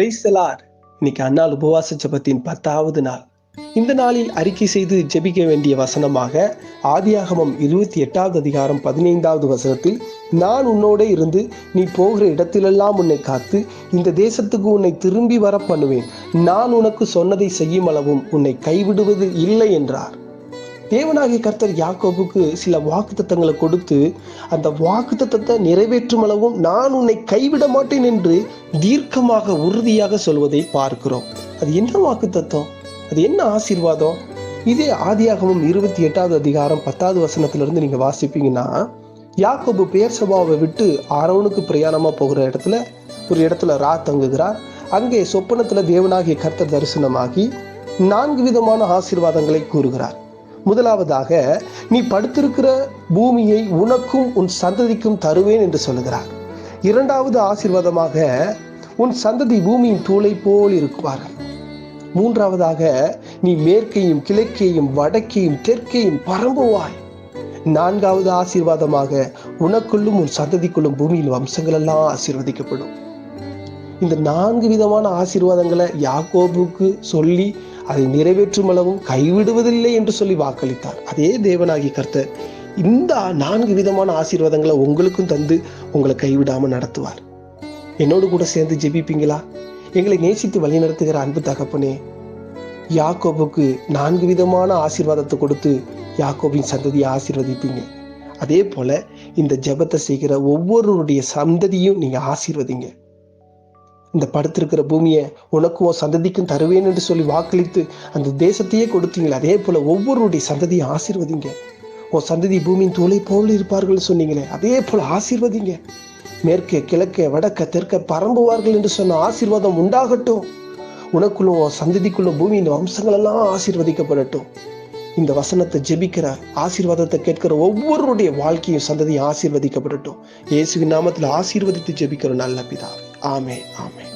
Praise the Lord இன்னைக்கு அன்னால் உபவாச ஜபத்தின் பத்தாவது நாள். இந்த நாளில் அறிக்கை செய்து ஜெபிக்க வேண்டிய வசனமாக ஆதியாகமம் இருபத்தி எட்டாவது அதிகாரம் பதினைந்தாவது வசனத்தில் நான் உன்னோட இருந்து நீ போகிற இடத்திலெல்லாம் உன்னை காத்து இந்த தேசத்துக்கு உன்னை திரும்பி வர பண்ணுவேன். நான் உனக்கு சொன்னதை செய்யும் அளவும் உன்னை கைவிடுவது இல்லை என்றார். தேவனாகிய கர்த்தர் யாக்கோபுக்கு சில வாக்குத்தத்தங்களை கொடுத்து அந்த வாக்குத்தத்தத்தை நிறைவேற்றும் அளவும் நான் உன்னை கைவிட மாட்டேன் என்று தீர்க்கமாக உறுதியாக சொல்வதை பார்க்கிறோம். அது என்ன வாக்குத்தத்தம்? அது என்ன ஆசீர்வாதம்? இதே ஆதியாகமும் இருபத்தி எட்டாவது அதிகாரம் பத்தாவது வசனத்திலிருந்து நீங்க வாசிப்பீங்கன்னா யாக்கோபு பெயர் சபாவை விட்டு அரவனுக்கு பிரயாணமா போகிற இடத்துல ஒரு இடத்துல ரா தங்குகிறார். அங்கே சொப்பனத்துல தேவனாகிய கர்த்தர் தரிசனமாகி நான்கு விதமான ஆசீர்வாதங்களை கூறுகிறார். முதலாவதாக நீ படுத்திருக்கிற பூமியை உனக்கும் உன் சந்ததிக்கும் தருவேன் என்று சொல்லுகிறார். இரண்டாவது ஆசீர்வாதமாக உன் சந்ததி பூமியின் தூளை போல் இருக்குவார்கள். மூன்றாவதாக நீ மேற்கையும் கிழக்கையும் வடக்கையும் தெற்கையும் பரம்புவாய். நான்காவது ஆசீர்வாதமாக உனக்குள்ளும் உன் சந்ததிக்குள்ளும் பூமியின் வம்சங்கள் எல்லாம் ஆசீர்வதிக்கப்படும். இந்த நான்கு விதமான ஆசீர்வாதங்களை யாக்கோபுக்கு சொல்லி அதை நிறைவேற்றும் அளவும் கைவிடுவதில்லை என்று சொல்லி வாக்களித்தார். அதே தேவனாகி கர்த்தர் இந்த நான்கு விதமான ஆசீர்வாதங்களை உங்களுக்கும் தந்து உங்களை கைவிடாமல் நடத்துவார். என்னோடு கூட சேர்ந்து ஜெபிப்பீங்களா? எங்களை நேசித்து வழிநடத்துகிற அன்பு தகப்பனே யாக்கோபுக்கு நான்கு விதமான ஆசீர்வாதத்தை கொடுத்து யாக்கோபின் சந்ததியை ஆசீர்வதிப்பீங்க. அதே போல இந்த ஜெபத்தை செய்கிற ஒவ்வொருவருடைய சந்ததியும் நீங்கள் ஆசீர்வதிங்க. இந்த படுத்திருக்கிற பூமியை உனக்கும் உன் சந்ததிக்கும் தருவேன் என்று சொல்லி வாக்களித்து அந்த தேசத்தையே கொடுத்தீங்களே. அதே போல் ஒவ்வொருடைய சந்ததியை ஆசீர்வதிங்க. உன் சந்ததி பூமியின் தூளை போல இருப்பார்கள் சொன்னீங்களே. அதே போல் ஆசீர்வதிங்க. மேற்கே கிழக்கே வடக்க தெற்க பரம்புவார்கள் என்று சொன்ன ஆசீர்வாதம் உண்டாகட்டும். உனக்குள்ள உன் சந்ததிக்குள்ள பூமியின் வம்சங்கள் எல்லாம் ஆசீர்வதிக்கப்படட்டும். இந்த வசனத்தை ஜெபிக்கிற ஆசீர்வாதத்தை கேட்கிற ஒவ்வொருடைய வாழ்க்கையும் சந்ததியும் ஆசீர்வதிக்கப்படட்டும். இயேசுவின் நாமத்தில் ஆசீர்வதித்து ஜெபிக்கிற நல்ல பிதாவே ആമേ ആമേ